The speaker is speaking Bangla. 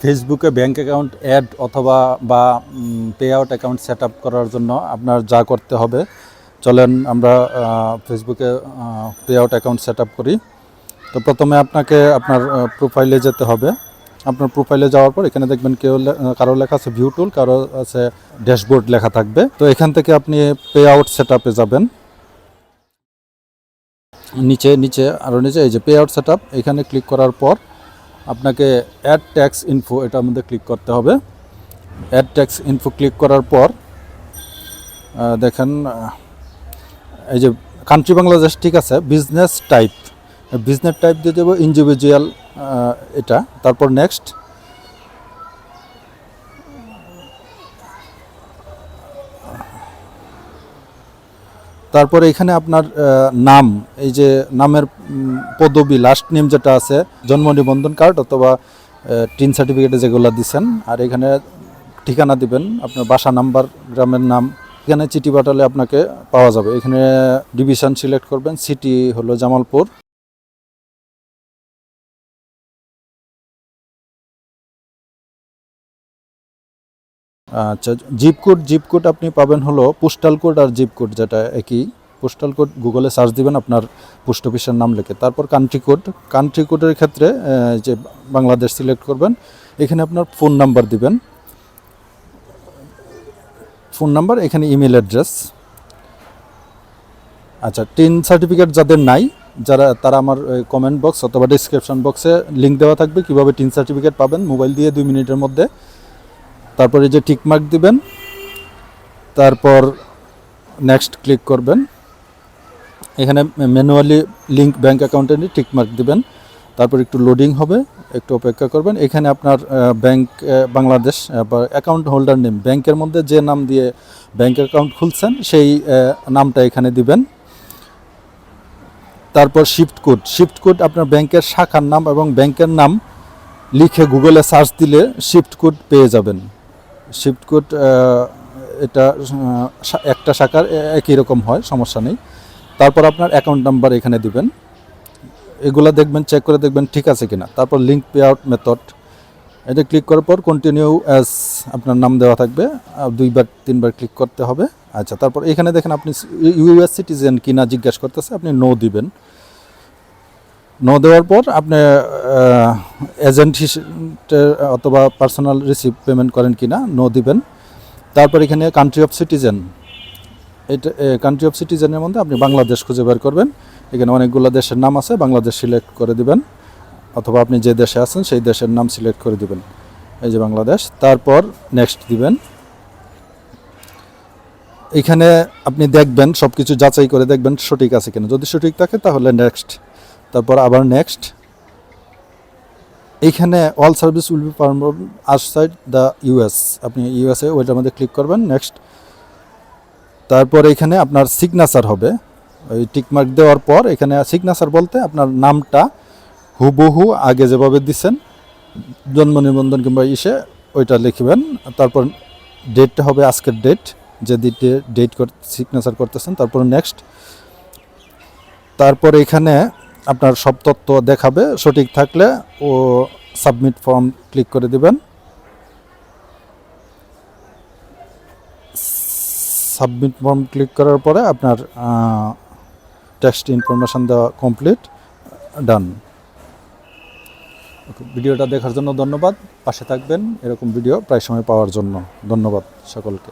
ফেসবুকে ব্যাংক অ্যাকাউন্ট অ্যাড অথবা বা pay out account set up করার জন্য আপনার যা করতে হবে, চলেন আমরা ফেসবুকে pay out account set up করি। তো প্রথমে আপনাকে আপনার প্রোফাইলে যেতে হবে। আপনার প্রোফাইলে যাওয়ার পর এখানে দেখবেন কেউ কারও লেখা আছে ভিউ টুল, কারও আছে ড্যাশবোর্ড লেখা থাকবে। তো এখান থেকে আপনি পে আউট সেট যাবেন। নিচে নিচে আরও নিচে, এই যে পে আউট সেট এখানে ক্লিক করার পর আপনাকে অ্যাড ট্যাক্স ইনফো এটার মধ্যে ক্লিক করতে হবে। অ্যাড ট্যাক্স ইনফো ক্লিক করার পর দেখেন এই যে কান্ট্রি বাংলাদেশ ঠিক আছে বিজনেস টাইপ বিজনেস টাইপ দিয়ে দেবো ইন্ডিভিজুয়াল এটা। তারপর নেক্সট তারপরে এখানে আপনার নাম, এই যে নামের পদবী লাস্ট নেম যেটা আছে, জন্ম নিবন্ধন কার্ড অথবা টিন সার্টিফিকেটে যেগুলো দিচ্ছেন আর এখানে ঠিকানা দিবেন, আপনার বাসা নাম্বার, গ্রামের নাম, এখানে চিঠি পাঠালে আপনাকে পাওয়া যাবে। এখানে ডিভিশন সিলেক্ট করবেন সিটি হলো জামালপুর। আচ্ছা জিপ কোড জিপ কোড আপনি পাবেন হলো পোস্টাল কোড আর জিপ কোড যেটা একই। পোস্টাল কোড গুগলে সার্চ দিবেন, আপনার পোস্ট অফিসের নাম লিখে। তারপর কান্ট্রি কোড কান্ট্রি কোডের ক্ষেত্রে যে বাংলাদেশ সিলেক্ট করবেন, এখানে আপনার ফোন নাম্বার দিবেন। ফোন নাম্বার এখানে ইমেল অ্যাড্রেস আচ্ছা টিন সার্টিফিকেট যাদের নাই, যারা, তারা আমার কমেন্ট বক্স অথবা ডিসক্রিপশন বক্সে লিঙ্ক দেওয়া থাকবে। কীভাবে টিন সার্টিফিকেট পাবেন? মোবাইল দিয়ে দুই মিনিটের মধ্যে। তারপরে যে টিক মার্ক দিবেন, তারপর নেক্সট ক্লিক করবেন। এখানে ম্যানুয়ালি লিঙ্ক ব্যাঙ্ক অ্যাকাউন্টে নিয়ে টিক মার্ক দিবেন। তারপর একটু লোডিং হবে, একটু অপেক্ষা করবেন। এখানে আপনার ব্যাংক বাংলাদেশ বা অ্যাকাউন্ট হোল্ডার নেম ব্যাংকের মধ্যে যে নাম দিয়ে ব্যাংক অ্যাকাউন্ট খুলছেন, সেই নামটা এখানে দিবেন। তারপর শিফট কোড শিফট কোড আপনার ব্যাংকের শাখার নাম এবং ব্যাংকের নাম লিখে গুগলে সার্চ দিলে শিফট কোড পেয়ে যাবেন। শিফট কোড এটা একটা শাখার একই রকম হয়, সমস্যা নেই। তারপর আপনার অ্যাকাউন্ট নাম্বার এখানে দিবেন। এগুলা দেখবেন চেক করে দেখবেন ঠিক আছে কিনা। তারপর লিঙ্ক পে আউট মেথড এটা ক্লিক করার পর কন্টিনিউ অ্যাজ আপনার নাম দেওয়া থাকবে। দুইবার, তিনবার ক্লিক করতে হবে। আচ্ছা তারপর এখানে দেখেন আপনি ইউএস সিটিজেন কিনা জিজ্ঞাসা করতেছে, আপনি নো দিবেন। নো দেওয়ার পর আপনি এজেন্ট হিসেবে অথবা পার্সোনাল রিসিভ পেমেন্ট করেন কি না নো দিবেন। তারপর এখানে কান্ট্রি অফ সিটিজেন এটা কান্ট্রি অফ সিটিজেনের মধ্যে আপনি বাংলাদেশ খুঁজে বের করবেন। এখানে অনেকগুলো দেশের নাম আছে, বাংলাদেশ সিলেক্ট করে দিবেন। অথবা আপনি যে দেশে আছেন, সেই দেশের নাম সিলেক্ট করে দিবেন। এই যে বাংলাদেশ, তারপর নেক্সট দিবেন। এখানে আপনি দেখবেন সব কিছু যাচাই করে দেখবেন সঠিক আছে কিনা। যদি সঠিক থাকে, তাহলে নেক্সট তারপর আবার নেক্সট এইখানে all service will be perform outside the US আপনি ইউএসএ ওইটার মধ্যে ক্লিক করবেন নেক্সট তারপর এখানে আপনার সিগনেচার হবে। ওই টিকমার্ক দেওয়ার পর এখানে সিগনেচার বলতে আপনার নামটা হুবহু আগে যেভাবে দিচ্ছেন জন্ম নিবন্ধন কিংবা ইসে, ওইটা লিখবেন। তারপর ডেটটা হবে আজকের ডেট যে ডেটে ডেট সিগনেচার করতেছেন। তারপর নেক্সট তারপর এখানে আপনার সব তথ্য দেখাবে, সঠিক থাকলে ও সাবমিট ফর্ম ক্লিক করে দিবেন। সাবমিট ফর্ম ক্লিক করার পরে আপনার টেক্সট ইনফরমেশান দেওয়া কমপ্লিট ডান ভিডিওটা দেখার জন্য ধন্যবাদ। পাশে থাকবেন, এরকম ভিডিও প্রায় সময় পাওয়ার জন্য। ধন্যবাদ সকলকে।